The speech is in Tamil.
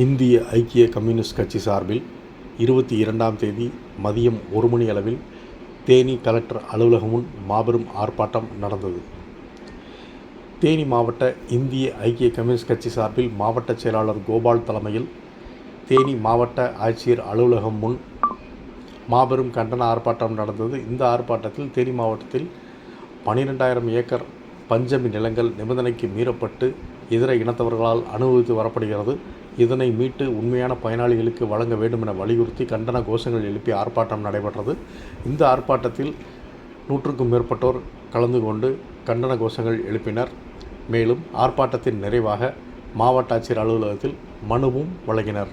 இந்திய ஐக்கிய கம்யூனிஸ்ட் கட்சி சார்பில் இருபத்தி இரண்டாம் தேதி மதியம் ஒரு மணி அளவில் தேனி கலெக்டர் அலுவலகம் முன் மாபெரும் ஆர்ப்பாட்டம் நடந்தது. தேனி மாவட்ட இந்திய ஐக்கிய கம்யூனிஸ்ட் கட்சி சார்பில் மாவட்ட செயலாளர் கோபால் தலைமையில் தேனி மாவட்ட ஆட்சியர் அலுவலகம் முன் மாபெரும் கண்டன ஆர்ப்பாட்டம் நடந்தது. இந்த ஆர்ப்பாட்டத்தில் தேனி மாவட்டத்தில் பனிரெண்டாயிரம் ஏக்கர் பஞ்சமி நிலங்கள் நிபந்தனைக்கு மீறப்பட்டு இதர இனத்தவர்களால் அனுபவித்து வரப்படுகிறது. இதனை மீட்டு உண்மையான பயனாளிகளுக்கு வழங்க வேண்டும் என வலியுறுத்தி கண்டன கோஷங்கள் எழுப்பி ஆர்ப்பாட்டம் நடைபெற்றது. இந்த ஆர்ப்பாட்டத்தில் நூற்றுக்கும் மேற்பட்டோர் கலந்து கொண்டு கண்டன கோஷங்கள் எழுப்பினர். மேலும் ஆர்ப்பாட்டத்தின் நிறைவாக மாவட்ட ஆட்சியர் அலுவலகத்தில் மனுவும் வழங்கினர்.